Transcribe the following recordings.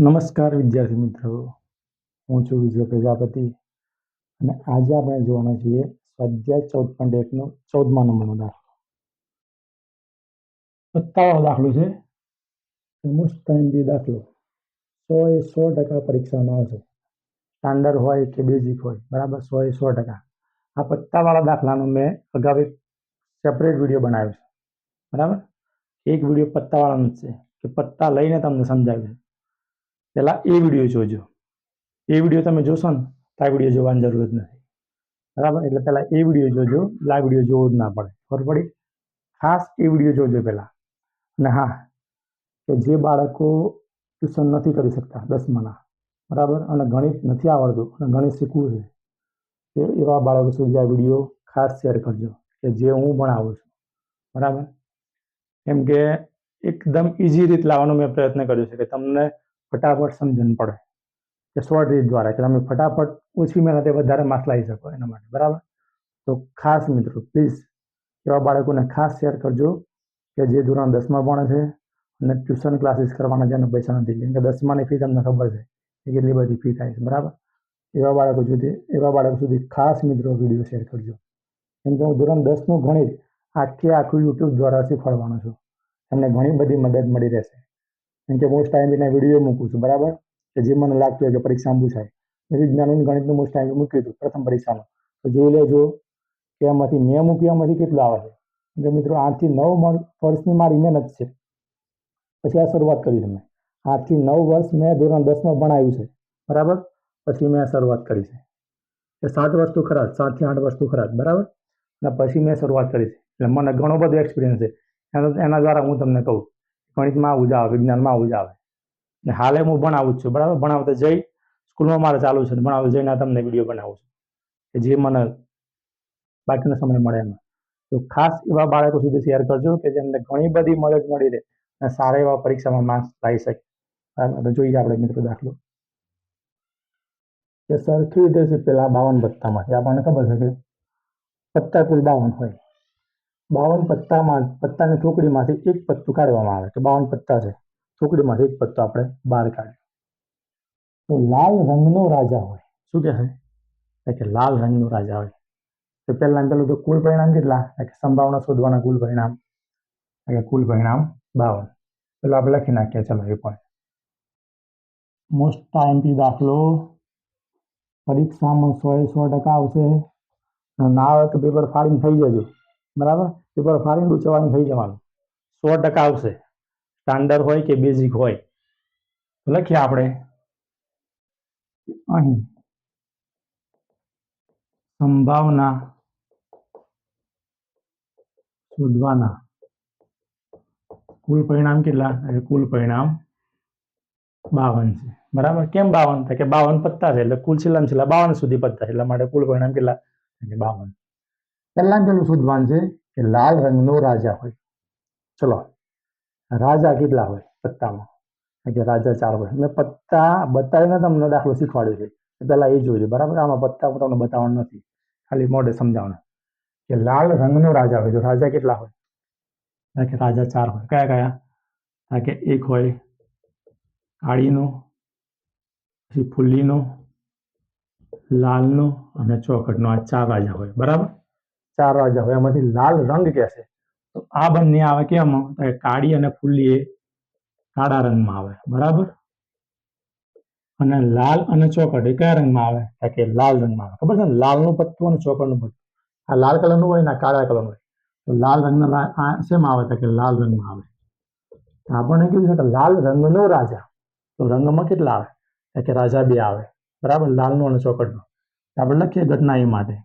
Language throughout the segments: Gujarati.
નમસ્કાર વિદ્યાર્થી મિત્રો. હું છું વિજય પ્રજાપતિ અને આજે આપણે જોવાના છીએ સ્વાધ્યાય ચૌદ પોઈન્ટ એકનો ચૌદમા નંબરનો દાખલો. પત્તાવાળો દાખલો છે. મોસ્ટ ટાઈમ બી દાખલો. સો એ સો ટકા પરીક્ષામાં આવશે. સ્ટાન્ડર્ડ હોય કે બેઝિક હોય, બરાબર? સો એ સો ટકા. આ પત્તાવાળા દાખલાનો મેં અગાઉ એક સેપરેટ વીડિયો બનાવ્યો છે. બરાબર? એક વીડિયો પત્તાવાળાનો છે. કે પત્તા લઈને તમને સમજાવ્યું છે. પહેલાં એ વીડિયો જોજો. એ વીડિયો તમે જોશો ને તો આ વીડિયો જોવાની જરૂર જ નથી. બરાબર? એટલે પહેલાં એ વીડિયો જોજો. એટલે આ વીડિયો જોવો જ ના પડે. ખબર પડી? ખાસ એ વીડિયો જોજો પહેલાં. અને હા, કે જે બાળકો ટ્યુશન નથી કરી શકતા દસમાના, બરાબર? અને ગણિત નથી આવડતું અને ગણિત શીખવું છે એવા બાળકો સુધી આ વીડિયો ખાસ શેર કરજો, કે જે હું ભણાવું છું. બરાબર? કેમ કે એકદમ ઇઝી રીત લાવવાનો મેં પ્રયત્ન કર્યો છે કે તમને ફટાફટ સમજણ પડે. કે શોર્ટ રીત દ્વારા કે તમે ફટાફટ ઓછી મહેનતે વધારે માર્ક્સ લાવી શકો એના માટે, બરાબર? તો ખાસ મિત્રો પ્લીઝ એવા બાળકોને ખાસ શેર કરજો કે જે ધોરણ દસમાં ભણે છે અને ટ્યુશન ક્લાસીસ કરવાના જેને પૈસા નથી કેમ કે દસમાની ફી તમને ખબર છે કે કેટલી બધી ફી થાય છે, બરાબર? એવા બાળકો સુધી, એવા બાળકો સુધી ખાસ મિત્રો વીડિયો શેર કરજો. કેમ કે હું ધોરણ દસનું ગણિત આખે આખું યુટ્યુબ દ્વારા શીખવાડવાનો છું. તમને ઘણી બધી મદદ મળી રહેશે. કેમ કે મોસ્ટ ટાઈમ વીડિયો મૂકું છું, બરાબર? કે જે મને લાગતું હોય કે પરીક્ષામાં પૂછાય. મેં વિજ્ઞાનનું ગણિતનું મોસ્ટ ટાઈમ મૂક્યું હતું, પ્રથમ પરીક્ષામાં. તો જોઈ લેજો કે એમાંથી મેં મૂક્યું એમાંથી કેટલું આવે છે. કે મિત્રો, આઠથી નવ વર્ષની મારી મહેનત છે. પછી આ શરૂઆત કરી છે મેં. આઠથી નવ વર્ષ મેં ધોરણ દસમાં ભણાવ્યું છે, બરાબર? પછી મેં આ શરૂઆત કરી છે. કે સાત વર્ષ તો ખરા, સાતથી આઠ વર્ષ તો ખરા, બરાબર? અને પછી મેં શરૂઆત કરી છે. એટલે મને ઘણો બધો એક્સપિરિયન્સ છે. એના એના દ્વારા હું તમને કહું. ગણિતમાં આવું જ આવે, વિજ્ઞાનમાં આવું જ આવે. ને હાલે હું ભણાવું જ છું, બરાબર? ભણાવતા જઈ સ્કૂલમાં મારે ચાલુ છે ભણાવતા જઈને તમને વીડિયો બનાવું છું. કે જે મને બાકીનો સમય મળે એમાં. તો ખાસ એવા બાળકો સુધી શેર કરજો કે જેમને ઘણી બધી મદદ મળી રહે અને સારા એવા પરીક્ષામાં માર્ક્સ લાવી શકે. બરાબર? તો જોઈએ આપણે મિત્રો દાખલો. કે સરખી રીતે છે પેલા બાવન પત્તામાંથી આપણને ખબર છે કે પત્તા કુલ બાવન હોય. બાવન પત્તામાં, પત્તાની ચોકડીમાંથી એક પત્તું કાઢવામાં આવે કે બાવન પત્તા છે. ચોકડીમાંથી એક પત્તો આપણે બહાર કાઢ્યો તો લાલ રંગનો રાજા હોય. શું કહે છે? કે લાલ રંગનો રાજા હોય. તો પહેલાં પેલું તો કુલ પરિણામ કેટલા? કે સંભાવના શોધવાના કુલ પરિણામ. એટલે કુલ પરિણામ બાવન. પેલો આપણે લખી નાખીએ. ચલો એ પણ મોસ્ટ ટાઈમથી દાખલો. પરીક્ષામાં સો એ સો ટકા આવશે. ના આવે તો પેપર ફાડીને થઈ જજો. બરાબર? પેપર ફાડીને ઉચવાની થઈ જવાનું. સો ટકા આવશે. સ્ટાન્ડર્ડ હોય કે બેઝિક હોય? લખીએ આપણે. અહીં. સંભાવના શોધવાના. કુલ પરિણામ કેટલા? કુલ પરિણામ બાવન છે. બરાબર? કેમ બાવન? કે બાવન પત્તા છે એટલે કુલ છેલ્લા છેલ્લા બાવન સુધી પત્તા એટલા માટે કુલ પરિણામ કેટલા? બાવન. પહેલા પેલું શોધવાનું છે કે લાલ રંગનો રાજા હોય. ચલો, રાજા કેટલા હોય? પત્તામાં. કે રાજા ચાર હોય. મેં પત્તા બતાવીને તમને દાખલો શીખવાડ્યો છે. પહેલાં એ જોજો. બરાબર? આમાં પત્તા હું તમને બતાવવાનું નથી. ખાલી મોઢે સમજાવવાનું. કે લાલ રંગનો રાજા હોય. તો રાજા કેટલા હોય? કે રાજા ચાર હોય. કયા કયા? કે એક હોય કાળીનો, પછી ફુલ્લીનો લાલનો અને ચોકટનો આ ચાર રાજા હોય. બરાબર? ચાર રાજા હોય, એમાંથી લાલ રંગ કહેશે તો આ બંને આવે કેમ? તો કે કાળી અને ફુલ્લી એ કાળા રંગમાં આવે, બરાબર? અને લાલ અને ચોકટ એ કયા રંગમાં આવે તો કે લાલ રંગમાં આવે. ખબર છે ને? લાલનું પત્તું અને ચોકટનું પત્તું આ લાલ કલરનું હોય ને કાળા કલરનું હોય. તો લાલ રંગના શેમાં આવે? તો કે લાલ રંગમાં આવે. આપણને કીધું છે કે લાલ રંગનો રાજા. તો રંગમાં કેટલા આવે? કે રાજા બે આવે. બરાબર? લાલનો અને ચોકટનો તો આપણે લખીએ ઘટના એ માટે.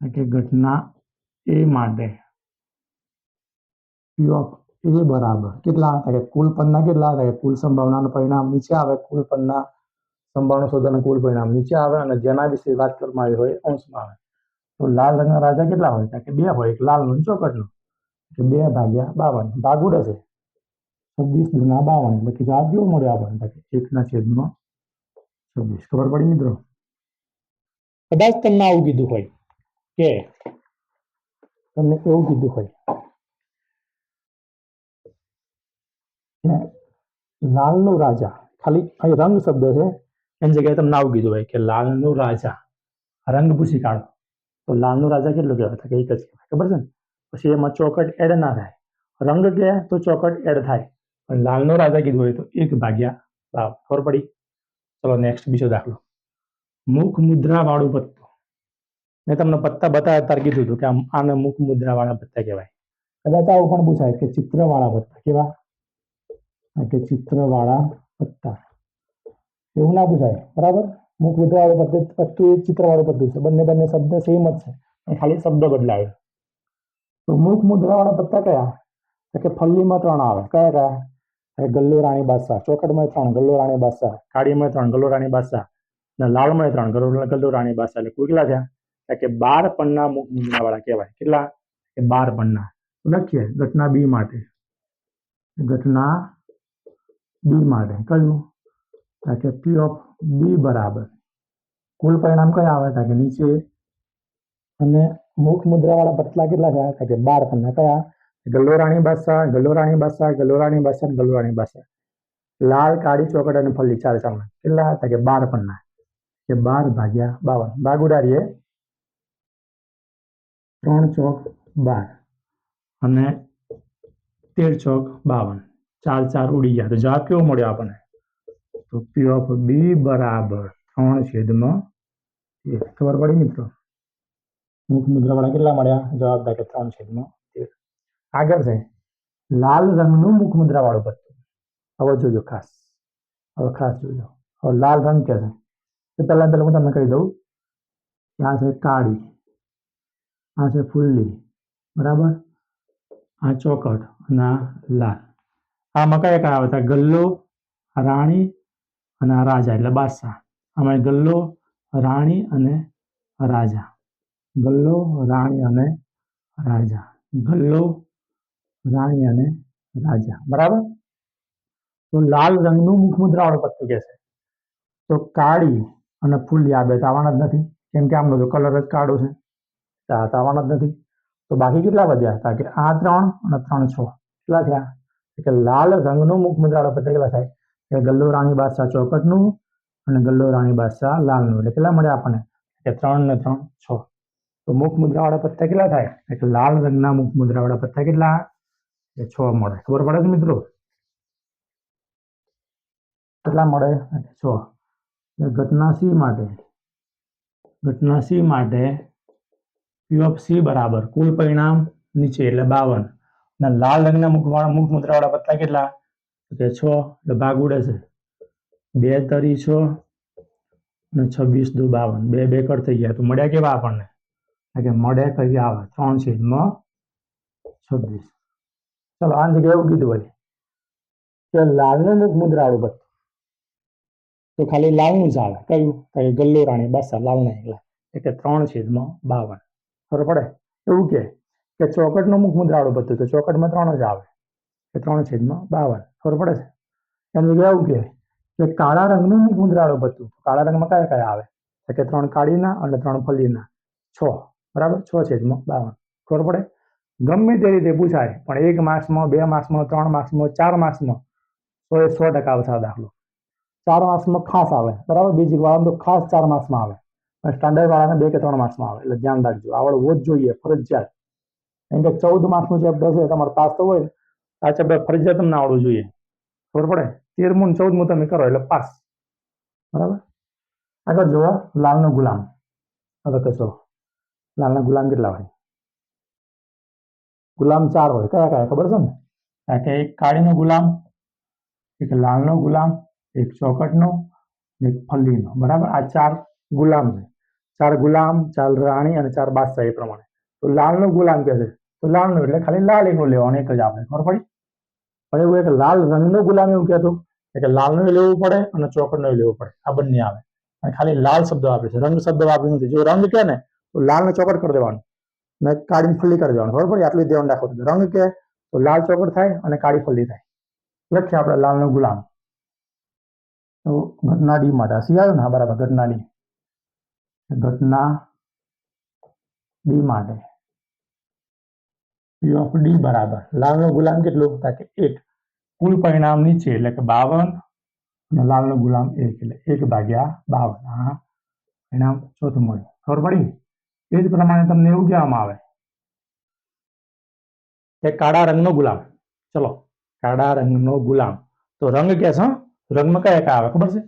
કે ઘટના એ માટે. Of A બરાબર. કેટલા હતા? કે કુલ પન્ના કેટલા હતા? કે કુલ સંભાવનાનું પરિણામ નીચે આવે, કુલ પન્ના સંભાવના શોધવાનું કુલ પરિણામ નીચે આવે અને જેના વિશે વાત કરવામાં આવી હોય અંશમાં આવે. તો લાલ રંગના રાજા કેટલા હોય? કે બે હોય. એક લાલનો અને ચોકટનો. કે બે ભાગ્યા બાવન. ભાગ ઉડે છે છવ્વીસ દુના બાવન. એટલે કે જવાબ કેવો મળ્યો આપણને? કે એકના છેદમાં છવ્વીસ. ખબર પડી મિત્રો? કદાચ તમને આવું કીધું હોય. કે તમને એવું કીધું હોય કે લાલનો રાજા ખાલી અહીં રંગ શબ્દ છે એની જગ્યાએ તમને આવું કીધું હોય કે લાલનો રાજા રંગ પૂછી કાઢો તો લાલનો રાજા કેટલો કહેવાય તો કે એક જ કહેવાય ખબર છે ને પછી એમાં ચોકટ એડ ના થાય રંગ કે તો ચોકટ એડ થાય પણ લાલનો રાજા કીધું હોય તો એક ભાગ્યા બાવ ખબર પડી ચલો નેક્સ્ટ બીજો દાખલો મુખ મુદ્રા વાળું પત્તું મેં તમને પત્તા બતાવ્યા તાર કીધું હતું કે આમ આને મુખ મુદ્રા વાળા પત્તા કહેવાય. કદાચ આવું પણ પૂછાય કે ચિત્ર વાળા પત્તા કેવા? કે ચિત્ર વાળા પત્તા. એવું ના પૂછાય, બરાબર? મુખ મુદ્રા વાળું પત્તું એ ચિત્ર વાળું પત્તું છે. બંને બંને શબ્દ સેમ જ છે. ખાલી શબ્દ બદલાયો. તો મુખ મુદ્રા વાળા પત્તા કયા? કે ફલ્લીમાં ત્રણ આવે. કયા કયા? ગલ્લો રાણી બાદશાહ ચોકટમાં ત્રણ, ગલ્લો રાણી બાદશાહ, કાળીમાં ત્રણ, ગલ્લો રાણી બાદશાહ અને લાલમાં ત્રણ, ગલ્લો ગલ્લો રાણી બાદશાહ. એટલે કેટલા થયા? કે બાર પન્ના વાળા કહેવાય. કેટલા? કે બાર પન્ના. લખીએ, ઘટના બી માટે. ઘટના બી માટે. કયું? કે પી ઓફ બી બરાબર. કુલ પરિણામ કયા આવે? તો કે નીચે. અને મુખ મુદ્રા વાળા પતલા કેટલા થયા? કે બાર પન્ના. કયા? ગલોરાણી ભાષા ગલોરાણી ભાષા ગલોરાણી ભાષા ગલોરાણી ભાષા. લાલ, કાળી, ચોકડ અને ફલ્લી ચાર ચાલ કેટલા? હતા કે બાર પન્ના. કે બાર ભાગ્યા બાવન. ભાગ ત્રણ ચોક બાર. અને તેર ચોક બાવન. ચાર ચાર ઉડી ગયા. તો જવાબ કેવો મળ્યો આપણને? તો પી ઓફ બી બરાબર ત્રણ છેદમાં તેર ખબર પડી મિત્રો? મુખ મુદ્રાવાળા કેટલા મળ્યા? જવાબ કે ત્રણ છેદમાં તેર. આગળ છે લાલ રંગનું મુખ મુદ્રા વાળું પત્તું હવે જોજો ખાસ. હવે ખાસ જોજો. હવે લાલ રંગ કે છે? તો પહેલા પહેલા હું તમને કહી દઉં. ત્યાં છે કાળી. આ છે ફુલ્લી બરાબર? આ ચોકટ અને આ લાલ. આમાં કયા કયા આવે ગલ્લો, રાણી અને આ રાજા એટલે બાદશાહ. આમાં ગલ્લો, રાણી અને રાજા. ગલ્લો, રાણી અને રાજા. ગલ્લો, રાણી અને રાજા. બરાબર? તો લાલ રંગનું મુખ મુદ્રા વાળું પત્તું કે છે. તો કાળી અને ફૂલી આ બે તો આવવાના જ નથી. કેમ કે આમનો તો કલર જ કાળો છે. આ આવવાના જ નથી. તો બાકી કેટલા વધ્યા? હતા કે આ ત્રણ અને ત્રણ છ. કેટલા થયા? કે લાલ રંગનો મુખ મુદ્રા પત્ર કેટલા થાય? કે ગલ્લો રાણી બાદશાહ ચોકટનું અને ગલ્લો રાણી બાદશાહ લાલનું. એટલે કેટલા મળ્યા આપણને? કે ત્રણ ને ત્રણ, છ. તો મુખ મુદ્રાવાળા પત્તા કેટલા થાય? એટલે લાલ રંગના મુખ મુદ્રાવાળા પત્તા કેટલા એ છ મળે. ખબર પડે છે મિત્રો? કેટલા મળે? છ. ઘટના સી માટે? ઘટના સી માટે પી ઓફ સી બરાબર. કુલ પરિણામ નીચે એટલે બાવન. અને લાલ રંગના મુખવાળા મુખ મુદ્રાવાળા પત્તા કેટલા? કે છ. એટલે ભાગ ઉડે છે. બે તરી છ અને છવ્વીસ દુ બાવન. બે બે કટ થઈ ગયા. તો મળ્યા કેવા આપણને? કે મળે કઈ આવે. ત્રણ છેદમાં છવ્વીસ. ચલો આ જગ્યાએ એવું કીધું હોય કે લાલનું મુખ મુદ્રાવાળું પત્તું. તો ખાલી લાલનું જ આવે. કયું? કઈ ગલ્લો રાણી બસ લાલના એકલા એટલે ત્રણ છેદમાં બાવન. ખબર પડે? એવું કે કે ચોકટનું મુખ મુદ્રાળું પત્તું તો ચોકટમાં ત્રણ જ આવે. કે ત્રણ છેદમાં બાવન. ખબર પડે છે? એની જગ્યાએ એવું કે કે કાળા રંગનું મુખ મુદ્રાળું પત્તું કાળા રંગમાં કયા કયા આવે? કે ત્રણ કાળીના અને ત્રણ ફલીના. છ. બરાબર? છ છેદમાં બાવન. ખબર પડે? ગમે તે રીતે પૂછાય, પણ એક માર્ક્સમાં બે માર્ક્સમાં ત્રણ માર્ક્સમાં ચાર માર્ક્સમાં સો એ સો ટકા આવશે દાખલો. ચાર માર્ક્સમાં ખાસ આવે. બરાબર? બીજી વાળામાં તો ખાસ ચાર માર્ક્સમાં આવે. સ્ટાન્ડર્ડ વાળાને બે કે ત્રણ માર્ક્સમાં આવે, એટલે ધ્યાન રાખજો. આવડવો જ જોઈએ, ફરજિયાત. કેમ કે ચૌદ માર્ક્સનું ચેપ્ટર છે, તમારે પાસ થવું હોય, આ ચેપ્ટર ફરજિયાત તમને આવડવું જોઈએ. ખબર પડે? તેરમું ચૌદમું તમે કરો, એટલે પાસ. બરાબર? આગળ જોવા લાલનો ગુલામ. હવે કશો લાલના ગુલામ કેટલા હોય? ગુલામ ચાર હોય. કયા કયા? ખબર છે ને? કારણ કે એક કાળીનો ગુલામ, એક લાલનો ગુલામ, એક ચોકટનો એક ફલ્લીનો. બરાબર? આ ચાર ગુલામ છે. ચાર ગુલામ, ચાર રાણી અને ચાર બાદશાહ એ પ્રમાણે. તો લાલનો ગુલામ કે છે. તો લાલનો એટલે ખાલી લાલ એનું લેવાનો, એક જ આપણે, ખબર પડી? પણ એવું એક લાલ રંગનો ગુલામ એવું કહેતું કે લાલનો લેવું પડે અને ચોકડનો લેવું પડે. આ બંને આવે. અને ખાલી લાલ શબ્દ વાપરે છે. રંગ શબ્દ વાપરી નથી. જો રંગ કે ને, તો લાલને ચોકટ કરી દેવાનું. ને કાળી ફલ્લી કરી દેવાનું. ખબર પડી? આટલું ધ્યાન રાખવું રંગ કે તો લાલ ચોકટ થાય અને કાળી ફલ્લી થાય. લખીએ આપણે લાલનો ગુલામ. તો ઘટનાડી માટે હસી આવ્યું ને? બરાબર, ઘટના ડી. ઘટના ડી માટે. પી ઓફ ડી બરાબર. લાલનો ગુલામ કેટલું? હતા કે એક. કુલ પરિણામ નીચે એટલે કે બાવન અને લાલનો ગુલામ એક એટલે એક ભાગ્યા બાવન. આ પરિણામ ચોથું મળ્યું. ખબર પડી? એ જ પ્રમાણે તમને એવું કહેવામાં આવે કે કાળા રંગનો ગુલામ. ચલો. કાળા રંગનો ગુલામ. તો રંગ કે છે રંગમાં કયા કયા આવે? ખબર છે?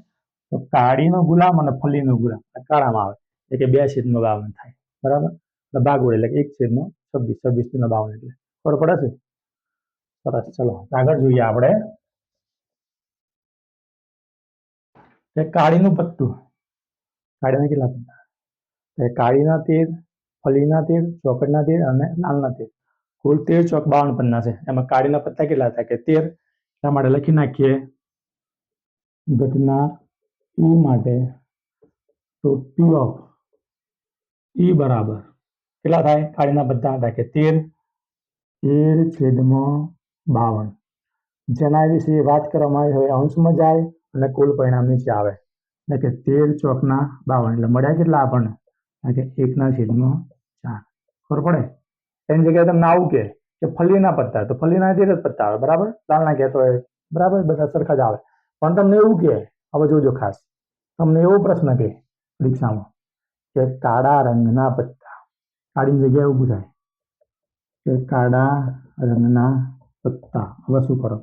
તો કાળીનો ગુલામ અને ફલીનો ગુલામ. કાળામાં આવે. એટલે કે બે છેદમાં બાવન થાય. બરાબર? એટલે ભાગ એટલે કે એક છેદમાં છવ્વીસ છવ્વીસ નો બાવન એટલે. ખબર પડે છે? સરસ, ચલો. આગળ જોઈએ આપણે. કે કાળીનું પત્તું કાળીના કેટલા પત્તા તો કાળીના તેર ફલીના તેર, ચોકડના તેર અને લાલના તેર. કુલ તેર ચોક બાવન પન્ના છે. એમાં કાળીના પત્તા કેટલા થાય? કે તેર. એટલા માટે લખી નાખીએ. ઘટના ઈ માટે તો ટુ ઓફ ઈ બરાબર. કેટલા થાય? કાળીના બધા થાય કે તેર. તેર છેદમાં બાવન. જેના વિશે વાત કરવામાં આવી હવે અંશમાં જાય અને કુલ પરિણામ નીચે આવે. એટલે કે તેર ચોકના બાવન. એટલે મળ્યા કેટલા આપણને? એટલે કે એકના છેદમાં ચાર. ખબર પડે? એની જગ્યાએ તમને આવું કે કે ફલીના પત્તા. તો ફલીના તેર જ પત્તા આવે, બરાબર? લાલના કહેતો હોય. બરાબર? બધા સરખા જ આવે. પણ તમને એવું કે હવે જોજો ખાસ. તમને એવો પ્રશ્ન કે પરીક્ષામાં. કે કાળા રંગના પત્તા. કાળીની જગ્યાએ ઊભું થાય. કે કાળા રંગના પત્તા. હવે શું કરો?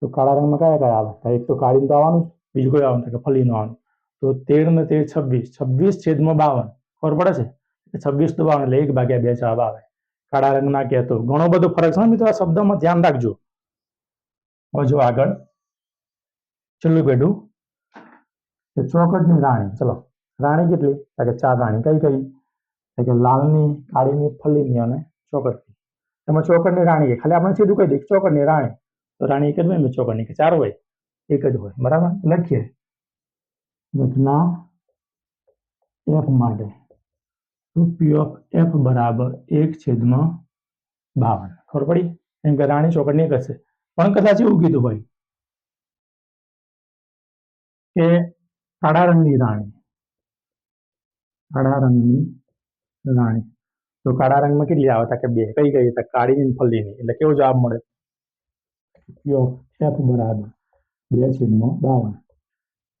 તો કાળા રંગમાં કયા કયા આવે? તો એક તો કાળીનું તો આવવાનું બીજું કોઈ આવવાનું? કે ફલીનું આવવાનું. તો તેર ને તેર છવ્વીસ. છવ્વીસ છેદમાં બાવન. ખબર પડે છે? છવ્વીસ તો બાવન એટલે એક ભાગ્યા બે જવાબ આવે. કાળા રંગના કહેતો. ઘણો બધો ફરક છે મિત્રો, આ શબ્દમાં ધ્યાન રાખજો. હવે જો આગળ. છેલ્લું કે ચોકટની રાણી. ચલો. રાણી કેટલી? તો કે ચાર રાણી કઈ કઈ? તો કે લાલની, કાળીની, ફલીની અને ચોકડની. એમાં ચોકડની રાણી ખાલી આપણે સીધું કહી દઈએ કે ચોકટની રાણી. તો રાણી એક જ હોય ચોકડની કે ચાર હોય? એક જ હોય. બરાબર? લખીએ. ઘટના એફ માટે. પી ઓફ એફ બરાબર એક છેદમાં બાવન. ખબર પડી? એમ કે રાણી ચોકડની એક હશે પણ કદાચ એવું કીધું ભાઈ કે કાળા રંગની રાણી. કાળા રંગની રાણી. તો કાળા રંગમાં કેટલી આવે તા કે બે? કઈ કઈ તો કાળીની ને ફલીની એટલે કેવો જવાબ મળે? યો એફ બરાબર બે છેદમાં બાવન.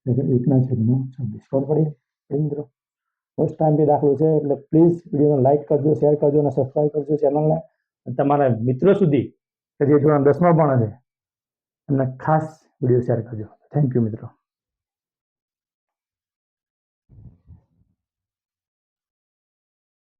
એટલે એકના છેદમાં છવ્વીસ. ખબર પડી? પડી મિત્રો? ફર્સ્ટ ટાઈમ બી દાખલો છે, એટલે પ્લીઝ વિડીયોને લાઈક કરજો શેર કરજો અને સબસ્ક્રાઈબ કરજો ચેનલને તમારા મિત્રો સુધી, કે જે ધોરણ દસમાં ભણે છે, એમને ખાસ વીડિયો શેર કરજો. થેન્ક યુ મિત્રો.